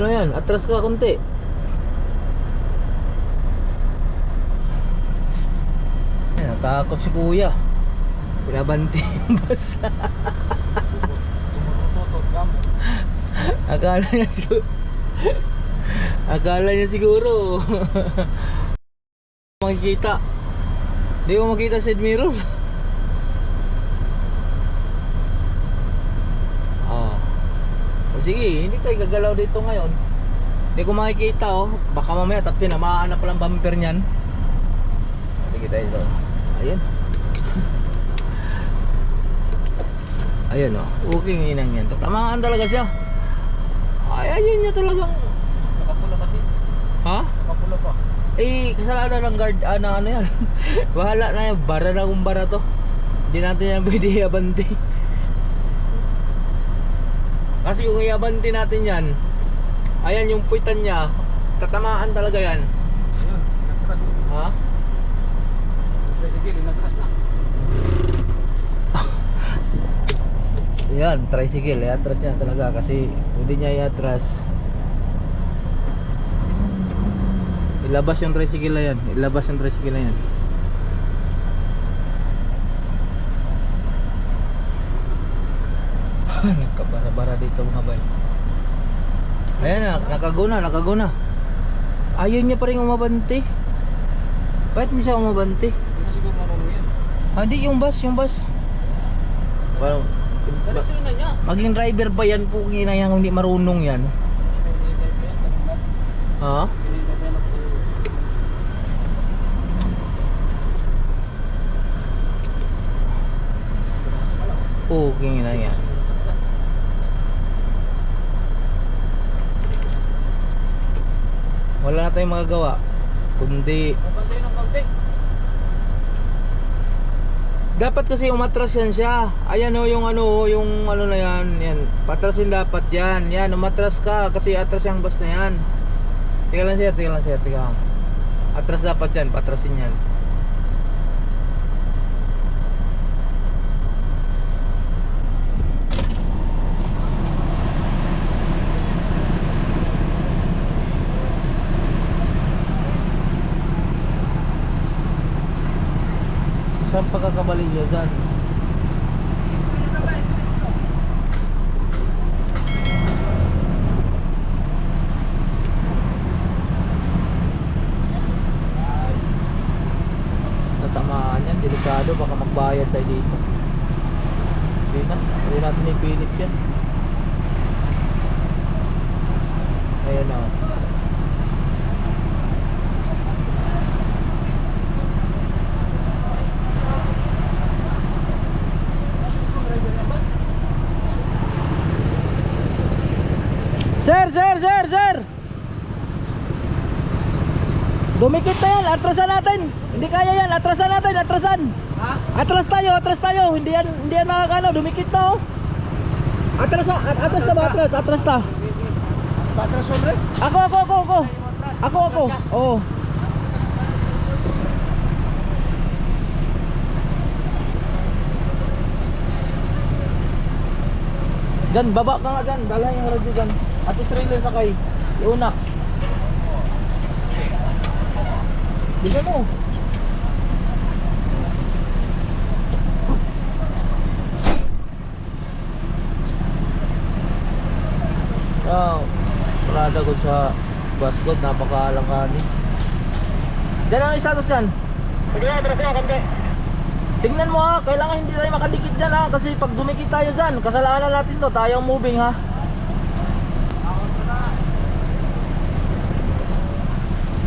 Paano yan? Atras ka konti. Natakot si kuya. Pinabanti yung bus. Akala niya siguro. Akala niya siguro. makikita. Hindi ko makita side mirror. Oh. O sige, hindi tayo gagalaw dito ngayon. Hindi ko makikita oh. Baka mamaya tat tinamaan na palang bumper niyan. Sige tayo dito. Ayun. Ayun oh. Okay ng inang yan. Tatamaan talaga siya. Ay, ayun niya talagang... Nakapula kasi. Ha? Nakapula pa. Eh, kasalanan ng guard, ano, ano yan. Bahala na yan, bara na kung bara to. Hindi natin yan pwede iabanti. Kasi kung iabanti natin yan, ayan yung puwitan niya, tatamaan talaga yan. Ayun, inatras. Ha? Sige, inatras na. Yan, tricycle, iatras niya talaga kasi hindi niya iatras. Ilabas yung tricycle na yan, ilabas yung tricycle na yan. Nagkabara-bara dito mga bay. Ayan na, nakaguna, nakaguna. Ayaw niya pa rin umabante. Bakit hindi siya umabante? Yan. Ah, Hindi, yung bus, yung bus. Well, maging driver ba yan po yan hindi marunong yan? Ha? Oo, king na yan. Magagawa. Kundi. Dapat kasi umatras yan siya. Ayan o yung ano, yung ano na yan, yan. Patrasin dapat yan. Yan, umatras ka kasi atras yung bus na yan. Tika lang siya, tika lang siya, tika lang. Atras dapat yan, patrasin yan. Saan pagkakabali niya dyan? Natamaan yan, delikado, baka magbayad tayo dito. Hindi na, hindi natin ipilit yan. Ayan na. oh. Sir, sir, sir, sir! Dumikit na yan, atrasan natin. Hindi kaya yan, atrasan natin, atrasan. Ha? Atras tayo, atras tayo. Hindi yan, hindi yan makakano, dumikit na oh. Atras na, at- atras na ba, atras, atras na. Patras sobre? Ako, ako, ako, ako. Ako, ako. Oo. Diyan, baba ka nga dyan. Dala yung radyo dyan. At trailer sakay. Iuna. Bisa mo. Oh, Prada ko sa Bascod, napakaalangkani. Diyan ang status yan. Tingnan mo ha, kailangan hindi tayo makadikit dyan ha. Kasi pag dumikit tayo dyan, kasalanan natin to. Tayo ang moving ha.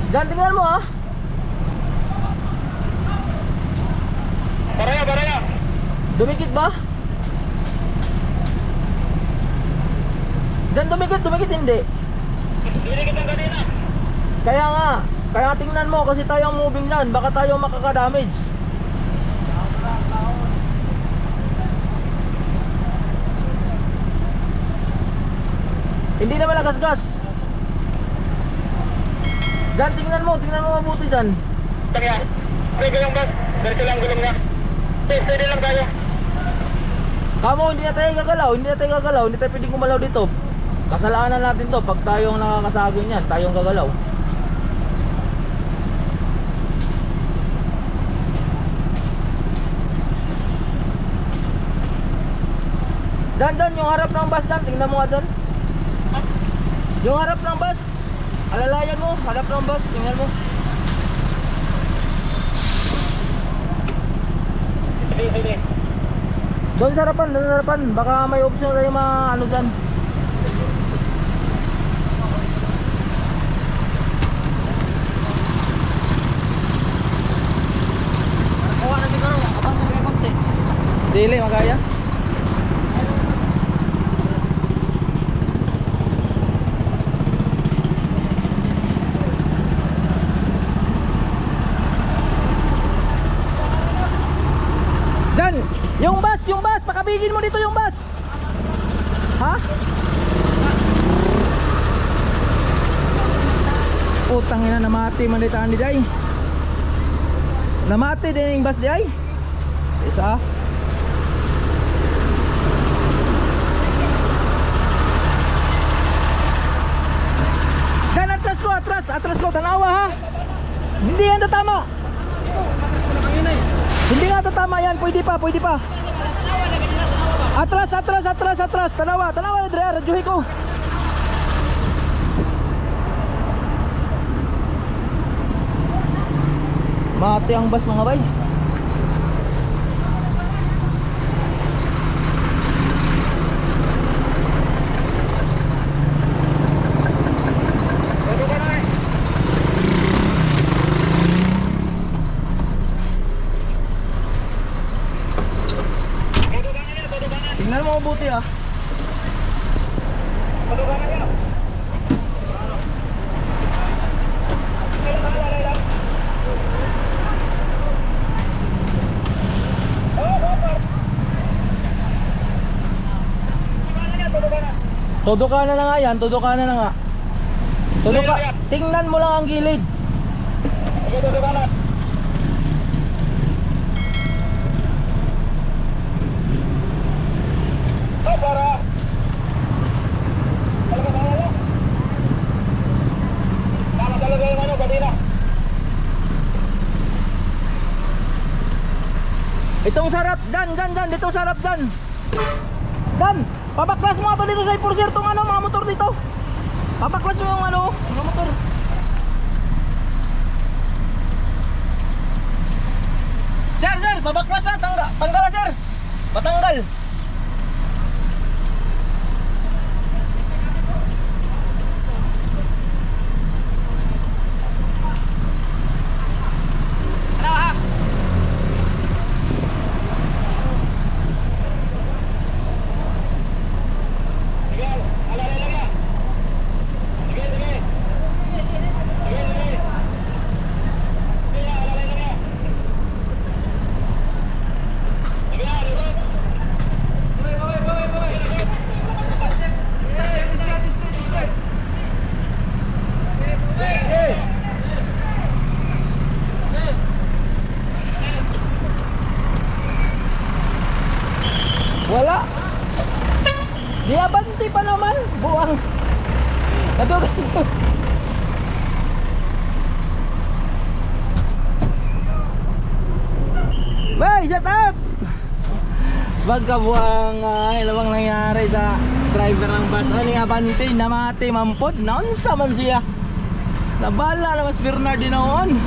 Dyan, tingnan mo ha Baraya, baraya. Dumikit ba? Dyan dumikit, dumikit hindi Hindi kita kanina. Kaya nga, kaya tingnan mo kasi tayo ang moving dyan Baka tayo makaka-damage Hindi naman nagasgas Dyan, tingnan mo, tingnan mo mabuti dyan Tangya. Sige lang boss. Diretso lang gulong niya. Stay, steady lang tayo. Kamo, hindi na tayo gagalaw, hindi na tayo gagalaw, hindi tayo pwedeng gumalaw dito. Kasalanan natin to pag tayo ang nakakasagin yan, tayo ang gagalaw. Dan, dan, yung harap ng bus dan, tingnan mo nga doon. Yung harap ng bus, alalayan mo, harap ng bus, tingnan mo. Sige, sige. Doon sa harapan, doon sa harapan, baka may option tayo mga ano dyan. Dili, magaya. Jan, yung bus, yung bus, pakabigin mo dito yung bus. Ha? Putang ina namati man dito ni Day. Namati din yung bus di ay. Isa. Dan atras ko, atras, atras ko, tanawa ha. Hindi yan tatama. Hindi nga tatama yan, pwede pa, pwede pa. Atras, atras, atras, atras, tanawa, tanawa na dre, radyohi ko. Mati ang bus mga bay. Todo ka na eh. Todo ka na yan, todo ka na. Tingnan mo mabuti ah. Todo ka na yan. Todo ka na na nga yan, todo ka na na nga. Todo ka, tingnan mo lang ang gilid. Sige, todo ka na. Oh, para. Talaga ba wala? Tama talaga yung ano, kanina. Itong sarap, dan, dan, dan, dito sarap, dan. Dan, papaklas mo nga to dito sa ipurser tong ano, mga motor dito. Papaklas mo yung ano, mga motor. Sir, sir, babaklas na, tangga, tanggal na, sir. Patanggal. Sige, alalay lang yan. Sige, sige. Sige, sige. Sige, alalay lang yan. Sige, alalay. Wala. Di abanti pa naman, buang. Nadugay ko. Bay, shut up! Bagkabuang ay ano bang nangyari sa driver ng bus Ano nga abanti, namati mampod Naunsa man siya Nabala na mas Bernard noon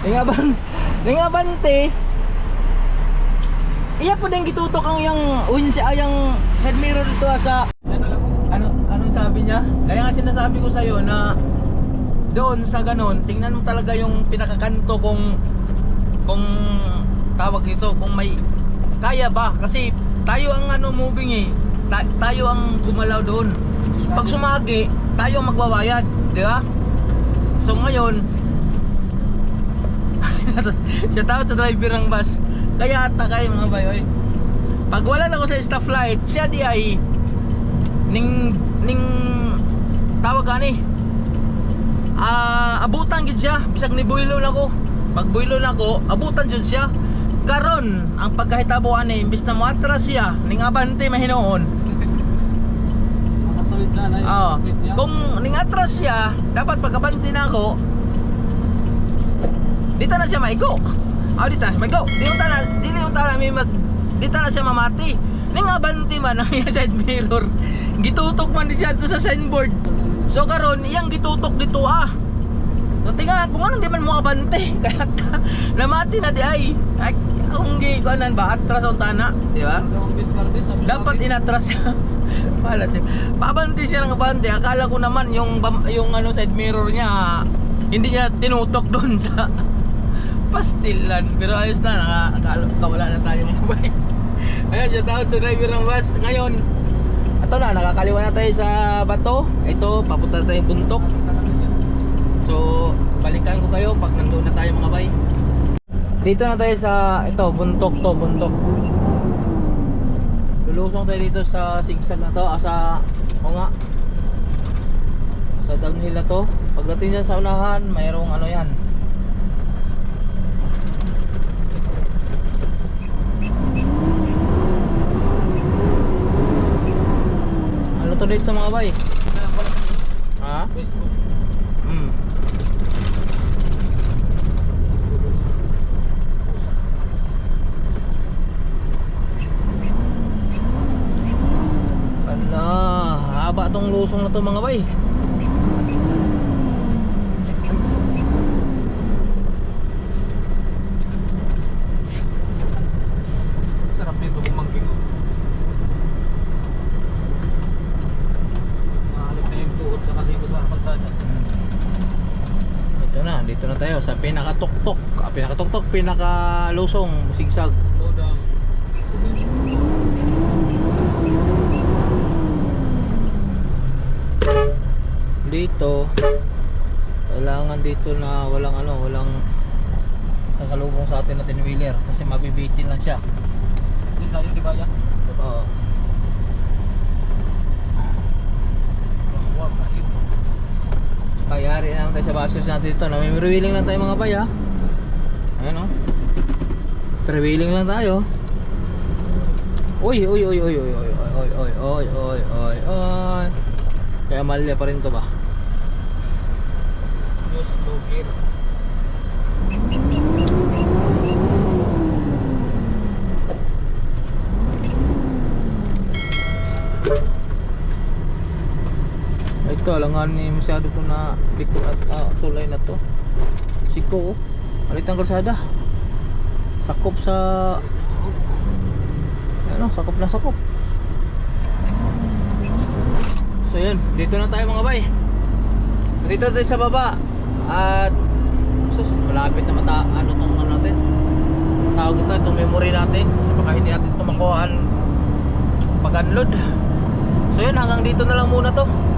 Ningaban, ningabante. Iya po din gitutok ang yung uyin siya yung side mirror dito ah, sa ano ano niya? Kaya nga sinasabi ko sa iyo na doon sa ganun, tingnan mo talaga yung pinakakanto kung kung tawag dito, kung may kaya ba kasi tayo ang ano moving eh. Ta- tayo ang gumalaw doon. Pag sumagi, tayo ang magbabayad, di ba? So ngayon, siya tawag sa driver ng bus. Kaya ata kayo mga bayoy. Pag wala na ako sa staff flight, siya di ay ning ning tawag ka ni. Ah, abutan gid siya bisag ni builo na ko. Pag builo na ko, abutan jud siya. Karon, ang pagkahitabo ani imbis na moatras siya, ning abante mahinoon. Na na niya. Kung ning atras siya, dapat pagkabante na ako, dito na siya maigo. Ah, dito na, maigo. Di yung tana, dili yung tana may mag dito na siya mamati. Ning abante man ang side mirror. Gitutok man di siya sa signboard. So karon iyang gitutok dito ah. So tinga kung anong di man mo abante. Kaya ka, namati na di ay. Ay, kung gi kuanan ba atras ang tana, di ba? Dapat inatras. Wala siya. Pabanti siya ng abante. Akala ko naman yung yung ano side mirror niya hindi niya tinutok doon sa pastilan. Pero ayos na, nakakala kawala na tayo mga bay. Ayun, shout out sa driver ng bus. Ngayon, ito na, nakakaliwa na tayo sa bato. Ito, papunta tayong buntok. So, balikan ko kayo pag nandoon na tayo mga bay. Dito na tayo sa, ito, buntok to, buntok. Lulusong tayo dito sa sigsag na to, ah, sa, o nga, sa downhill na to. Pagdating dyan sa unahan, mayroong ano yan. Ano to dito mga bay? Ha? Facebook. Hmm. Ala, haba tong lusong na to mga bay. Sarap nito kumangking. oh. Mahalip na tuod sa kalsada. Ito na, dito na tayo sa pinakatuktok. Ah, pinakatuktok, pinakalusong, sigsag. Slow down. Dito, kailangan dito na walang ano, walang kasalubong sa atin na tinwheeler kasi mabibitin lang siya. Hindi tayo, di ba yan? Tayo sa bashers natin dito. No? May rewheeling lang tayo mga bay ha. Ayan o. Rewheeling lang tayo. Uy, uy, uy, uy, uy, uy, uy, uy, uy, uy, uy, uy. Kaya malya pa rin to ba? Yung slow gear. Ito, alangan ni masyado to na liko at ah, tulay na to. Siko, oh. Alit ang kalsada. Sakop sa... Ano, sakop na sakop. So yun, dito na tayo mga bay. Dito tayo sa baba. At sus, malapit na mata ano tong ano natin. Tawag ito, itong memory natin. Baka hindi natin ito makuhaan pag-unload. So yun, hanggang dito na lang muna to.